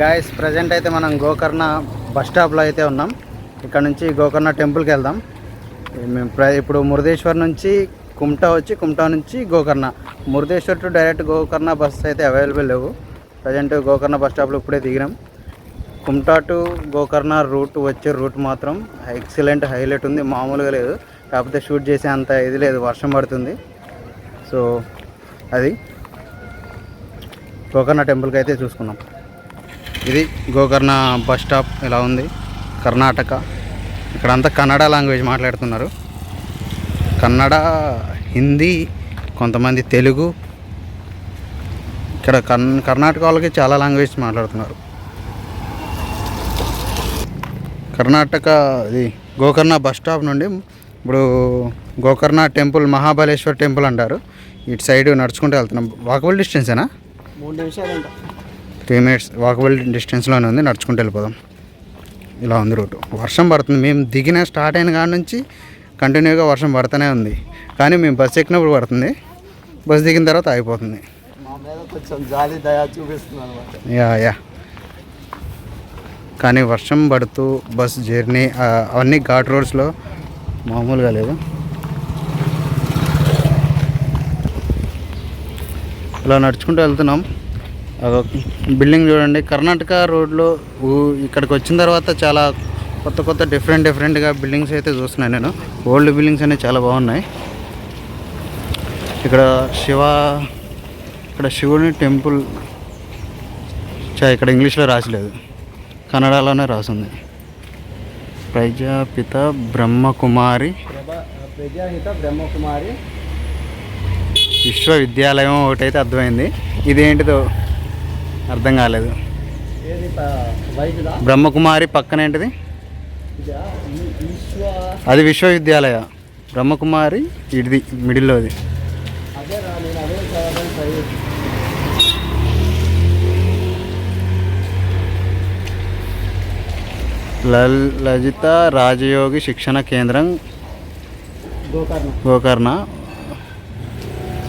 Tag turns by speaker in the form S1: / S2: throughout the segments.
S1: Guys present అయితే మనం Gokarna bus స్టాప్లో అయితే ఉన్నాం. ఇక్కడ నుంచి గోకర్ణ టెంపుల్కి వెళ్దాం. మేము ప్ర- ఇప్పుడు మురుదేశ్వర్ నుంచి కుమ్టా వచ్చి కుమ్టా నుంచి Gokarna. Murudeshwar to direct Gokarna bus అయితే అవైలబుల్ లేవు. ప్రజెంట్ గోకర్ణ బస్ స్టాప్లో ఇప్పుడే దిగినాం. కుమ్టా టు గోకర్ణ రూట్ వచ్చే రూట్ మాత్రం ఎక్సలెంట్ హైలైట్ ఉంది. మామూలుగా లేదు. కాకపోతే షూట్ చేసే అంత ఇది లేదు. వర్షం పడుతుంది. సో అది గోకర్ణ టెంపుల్కి అయితే చూసుకున్నాం. ఇది గోకర్ణ బస్ స్టాప్ ఇలా ఉంది. కర్ణాటక. ఇక్కడంతా కన్నడ లాంగ్వేజ్ మాట్లాడుతున్నారు. కన్నడ హిందీ కొంతమంది తెలుగు. ఇక్కడ కన్ కర్ణాటక వాళ్ళకి చాలా లాంగ్వేజ్ మాట్లాడుతున్నారు. కర్ణాటక ఇది గోకర్ణ బస్ స్టాప్ నుండి ఇప్పుడు గోకర్ణ టెంపుల్ మహాబలేశ్వర్ టెంపుల్ అంటారు. ఇటు సైడ్ నడుచుకుంటూ వెళ్తున్నాం. వాకబుల్ డిస్టెన్సేనా?
S2: మూడు నిమిషాలు
S1: త్రీ మినిట్స్ వాకబుల్ డిస్టెన్స్లోనే ఉంది నడుచుకుంటూ వెళ్ళిపోదాం. ఇలా ఉంది రూటు. వర్షం పడుతుంది. మేము దిగిన స్టార్ట్ అయిన కాడ నుంచి కంటిన్యూగా వర్షం పడుతూనే ఉంది. కానీ మేము బస్ ఎక్కినప్పుడు పడుతుంది. బస్ దిగిన తర్వాత ఆగిపోతుంది. Yeah yeah. కానీ వర్షం పడుతూ బస్ జర్నీ అవన్నీ ఘాట్ రోడ్స్లో మామూలుగా లేదు ఇలా నడుచుకుంటూ వెళ్తున్నాం. బిల్డింగ్ చూడండి. కర్ణాటక రోడ్లో ఊ- ఇక్కడికి వచ్చిన తర్వాత చాలా కొత్త కొత్త డిఫరెంట్ డిఫరెంట్గా బిల్డింగ్స్ అయితే చూస్తున్నాను నేను. ఓల్డ్ బిల్డింగ్స్ అనేవి చాలా బాగున్నాయి. ఇక్కడ శివ ఇక్కడ శివుని టెంపుల్. చా ఇక్కడ ఇంగ్లీష్లో రాసలేదు కన్నడలోనే రాసింది. ప్రజాపిత బ్రహ్మకుమారి
S2: ప్రజాహిత బ్రహ్మకుమారి.
S1: విశ్వవిద్యాలయం ఒకటైతే అర్థమైంది. ఇదేంటిదో? అర్థం కాలేదు. బ్రహ్మకుమారి పక్కన ఏంటిది? అది విశ్వవిద్యాలయ. బ్రహ్మకుమారి ఇది మిడిల్లోది
S2: అదే.
S1: లల్ లజిత రాజయోగి శిక్షణ కేంద్రం
S2: గోకర్ణ.
S1: గోకర్ణ.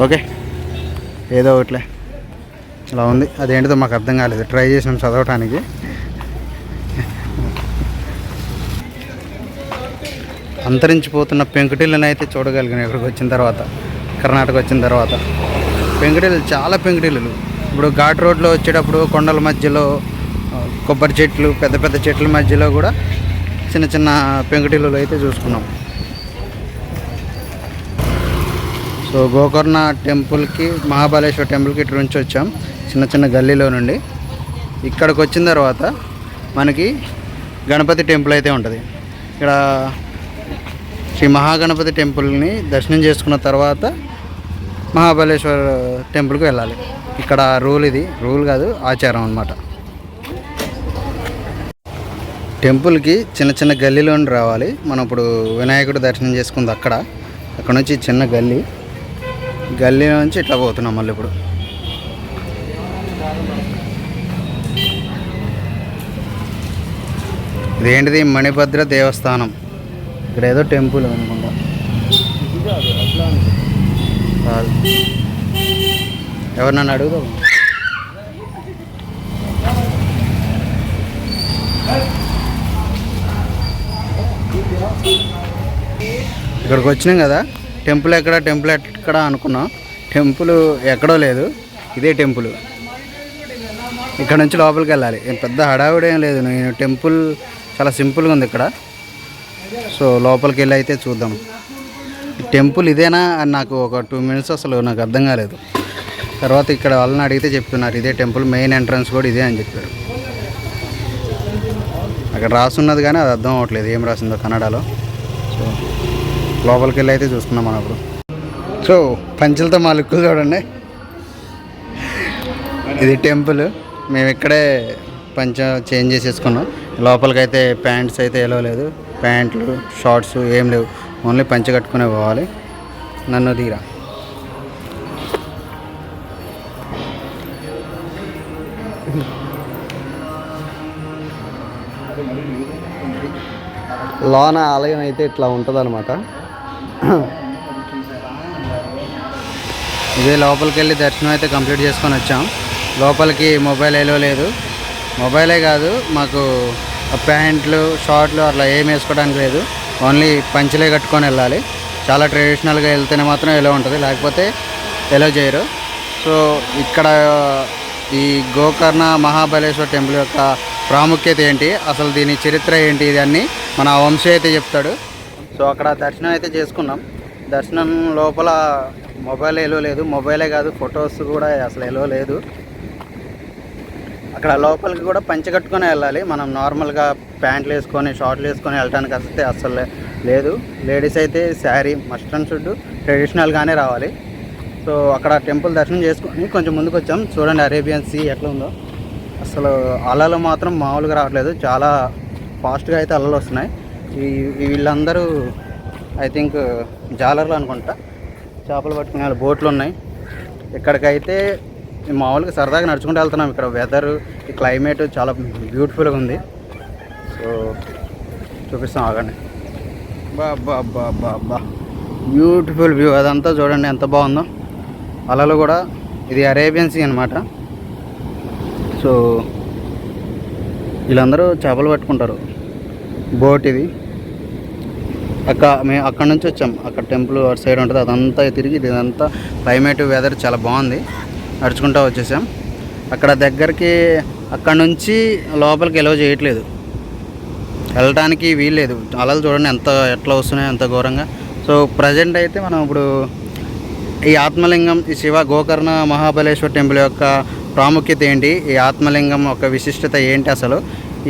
S1: ఓకే. ఏదో ఒకట్లే. ఇలా ఉంది. అదేంటిదో మాకు అర్థం కాలేదు. ట్రై చేసినాం చదవటానికి. అంతరించిపోతున్న పెంకుటిళ్ళని అయితే చూడగలిగినాం ఇక్కడికి వచ్చిన తర్వాత. కర్ణాటక వచ్చిన తర్వాత. పెంకుటిల్లు చాలా పెంకుటిల్లులు. ఇప్పుడు ఘాట్ రోడ్లో వచ్చేటప్పుడు కొండల మధ్యలో కొబ్బరి చెట్లు పెద్ద పెద్ద చెట్ల మధ్యలో కూడా చిన్న చిన్న పెంకుటిల్లులు అయితే చూసుకున్నాం. సో గోకర్ణ టెంపుల్కి మహాబలేశ్వర టెంపుల్కి ఇటు నుంచి వచ్చాం చిన్న చిన్న గల్లీలో నుండి. ఇక్కడికి వచ్చిన తర్వాత మనకి గణపతి టెంపుల్ అయితే ఉంటుంది. ఇక్కడ శ్రీ మహాగణపతి టెంపుల్ని దర్శనం చేసుకున్న తర్వాత మహాబలేశ్వర టెంపుల్కి వెళ్ళాలి. ఇక్కడ రూల్ ఇది రూల్ కాదు ఆచారం అన్నమాట. టెంపుల్కి చిన్న చిన్న గల్లీలోని రావాలి. మనం ఇప్పుడు వినాయకుడు దర్శనం చేసుకుంది అక్కడ. అక్కడ నుంచి చిన్న గల్లీ. గల్లీ నుంచి ఇట్లా పోతున్నాం మళ్ళీ ఇప్పుడు. ఇదేంటిది? మణిభద్ర దేవస్థానం. ఇక్కడ ఏదో టెంపుల్ అనుకుంటా.
S2: కాదు
S1: ఎవరు నన్ను అడుగుదాం ఇక్కడికి వచ్చినాం కదా? టెంపుల్ ఎక్కడ టెంపుల్ ఎక్కడ అనుకున్నాం. టెంపుల్ ఎక్కడో లేదు ఇదే టెంపుల్. ఇక్కడ నుంచి లోపలికి వెళ్ళాలి. పెద్ద హడావిడి ఏం లేదు. నేను టెంపుల్ చాలా సింపుల్గా ఉంది ఇక్కడ. సో లోపలికి వెళ్ళి అయితే చూద్దాం. టెంపుల్ ఇదేనా అని నాకు ఒక టూ మినిట్స్ అసలు నాకు అర్థం కాలేదు. తర్వాత ఇక్కడ వాళ్ళని అడిగితే చెప్తున్నారు ఇదే టెంపుల్ మెయిన్ ఎంట్రన్స్ కూడా ఇదే అని చెప్పారు. అక్కడ రాసున్నది కానీ అది అర్థం అవ్వట్లేదు. ఏం రాసిందో కన్నడలో. లోపలికి వెళ్ళి అయితే చూసుకున్నాం మనం ఇప్పుడు. సో పంచులతో మా లుక్కులు చూడండి. ఇది టెంపుల్. మేము ఇక్కడే పంచ చేంజ్ చేసేసుకున్నాం. లోపలికి అయితే ప్యాంట్స్ అయితే ఎలో లేదు. ప్యాంట్లు షార్ట్స్ ఏం లేవు. ఓన్లీ పంచ కట్టుకునే పోవాలి. నన్ను దిగిరా
S2: లోన ఆలయం అయితే ఇట్లా ఉంటుంది అనమాట
S1: ఇదే లోపలికి వెళ్ళి దర్శనం అయితే కంప్లీట్ చేసుకొని వచ్చాం. లోపలికి మొబైల్ ఎలో లేదు. మొబైలే కాదు మాకు ప్యాంట్లు షార్ట్లు అట్లా ఏం వేసుకోవడానికి లేదు. ఓన్లీ పంచలే కట్టుకొని వెళ్ళాలి. చాలా ట్రెడిషనల్గా వెళ్తేనే మాత్రం ఎలా ఉంటుంది లేకపోతే ఎలా చేయరు. సో ఇక్కడ ఈ గోకర్ణ మహాబలేశ్వర టెంపుల్ యొక్క ప్రాముఖ్యత ఏంటి అసలు దీని చరిత్ర ఏంటి ఇది అన్ని మన వంశీ అయితే చెప్తాడు. సో అక్కడ దర్శనం అయితే చేసుకున్నాం. దర్శనం లోపల మొబైల్ ఎలో లేదు. మొబైలే కాదు ఫొటోస్ కూడా అసలు ఎలో లేదు. అక్కడ లోపలికి కూడా పంచె కట్టుకొని వెళ్ళాలి. మనం నార్మల్గా ప్యాంట్లు వేసుకొని షార్ట్లు వేసుకొని వెళ్ళడానికి వస్తే అసలు లేదు. లేడీస్ అయితే శారీ మస్ట్ అండ్ షుడ్ ట్రెడిషనల్గానే రావాలి. సో అక్కడ టెంపుల్ దర్శనం చేసుకొని కొంచెం ముందుకు వచ్చాం. చూడండి అరేబియన్ సీ ఎట్లా ఉందో. అసలు అలలు మాత్రం మామూలుగా రావట్లేదు. చాలా ఫాస్ట్గా అయితే అలలు వస్తున్నాయి. వీళ్ళందరూ ఐ థింక్ జాలర్లు అనుకుంటా. చేపలు పట్టుకునే వాళ్ళ బోట్లు ఉన్నాయి. ఇక్కడికైతే మామూలుగా సరదాగా నడుచుకుంటూ వెళ్తున్నాం ఇక్కడ. వెదర్ ఈ క్లైమేట్ చాలా బ్యూటిఫుల్గా ఉంది. సో చూపిస్తాం ఆగండి. బా బా బా బా బా. బ్యూటిఫుల్ వ్యూ అదంతా చూడండి ఎంత బాగుందో. అలలు కూడా ఇది అరేబియన్ సీ అనమాట సో వీళ్ళందరూ చేపలు పట్టుకుంటారు. బోట్ ఇది. అక్క మేము అక్కడ నుంచి వచ్చాం. అక్కడ టెంపుల్ అటు సైడ్ ఉంటుంది అదంతా తిరిగి ఇదంతా క్లైమేట్ వెదర్ చాలా బాగుంది. నడుచుకుంటూ వచ్చేసాం. అక్కడ దగ్గరికి అక్కడ నుంచి లోపలికి ఎలవ చేయట్లేదు. వెళ్ళడానికి వీల్లేదు అలలు చూడండి ఎంత ఎట్లా వస్తున్నాయో ఎంత ఘోరంగా. సో ప్రజెంట్ అయితే మనం ఇప్పుడు ఈ ఆత్మలింగం ఈ శివ గోకర్ణ మహాబలేశ్వర టెంపుల్ యొక్క ప్రాముఖ్యత ఏంటి? ఈ ఆత్మలింగం యొక్క విశిష్టత ఏంటి అసలు?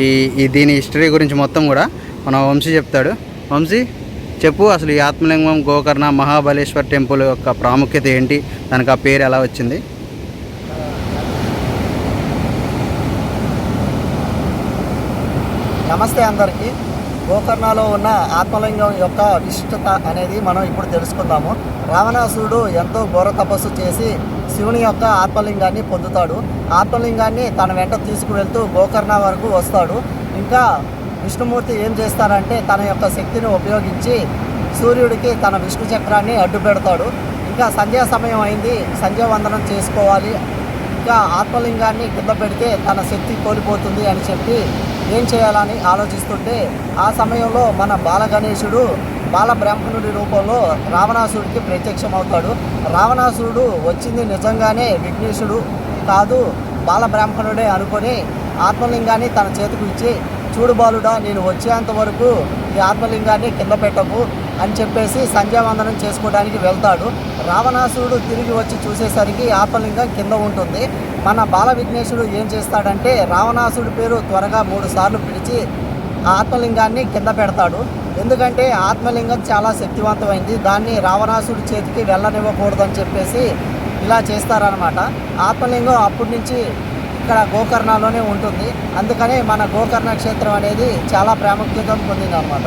S1: ఈ ఈ దీని హిస్టరీ గురించి మొత్తం కూడా మన వంశీ చెప్తాడు. వంశీ చెప్పు అసలు ఈ ఆత్మలింగం గోకర్ణ మహాబలేశ్వర్ టెంపుల్ యొక్క ప్రాముఖ్యత ఏంటి? దానికి ఆ పేరు ఎలా వచ్చింది?
S3: నమస్తే అందరికీ. గోకర్ణలో ఉన్న ఆత్మలింగం యొక్క విశిష్టత అనేది మనం ఇప్పుడు తెలుసుకుందాము. రావణాసురుడు ఎంతో ఘోర తపస్సు చేసి శివుని యొక్క ఆత్మలింగాన్ని పొందుతాడు. ఆత్మలింగాన్ని తన వెంట తీసుకువెళ్తూ గోకర్ణ వరకు వస్తాడు. ఇంకా విష్ణుమూర్తి ఏం చేస్తారంటే తన యొక్క శక్తిని ఉపయోగించి సూర్యుడికి తన విష్ణు చక్రాన్ని అడ్డు పెడతాడు. ఇంకా సంధ్యా సమయం అయింది. సంధ్యావందనం చేసుకోవాలి. ఇంకా ఆత్మలింగాన్ని కింద పెడితే తన శక్తి కోల్పోతుంది అని చెప్పి ఏం చేయాలని ఆలోచిస్తుంటే ఆ సమయంలో మన బాల గణేశుడు బాల బ్రాహ్మణుడి రూపంలో రావణాసురుడికి ప్రత్యక్షమవుతాడు. రావణాసురుడు వచ్చింది నిజంగానే విఘ్నేశుడు కాదు బాల బ్రాహ్మణుడే అనుకొని ఆత్మలింగాన్ని తన చేతికి ఇచ్చి చూడు బాలుడా నేను వచ్చేంత వరకు ఈ ఆత్మలింగాన్ని కింద పెట్టకు అని చెప్పేసి సంధ్యావందనం చేసుకోవడానికి వెళ్తాడు. రావణాసురుడు తిరిగి వచ్చి చూసేసరికి ఆత్మలింగం కింద ఉంటుంది. మన బాల విఘ్నేశుడు ఏం చేస్తాడంటే రావణాసురుడి పేరు త్వరగా మూడు సార్లు పిలిచి ఆ ఆత్మలింగాన్ని కింద పెడతాడు. ఎందుకంటే ఆత్మలింగం చాలా శక్తివంతమైంది. దాన్ని రావణాసుడి చేతికి వెళ్ళనివ్వకూడదని చెప్పేసి ఇలా చేస్తారనమాట ఆత్మలింగం అప్పటి నుంచి ఇక్కడ గోకర్ణలోనే ఉంటుంది. అందుకనే మన గోకర్ణ క్షేత్రం అనేది చాలా ప్రాముఖ్యత పొందింది అనమాట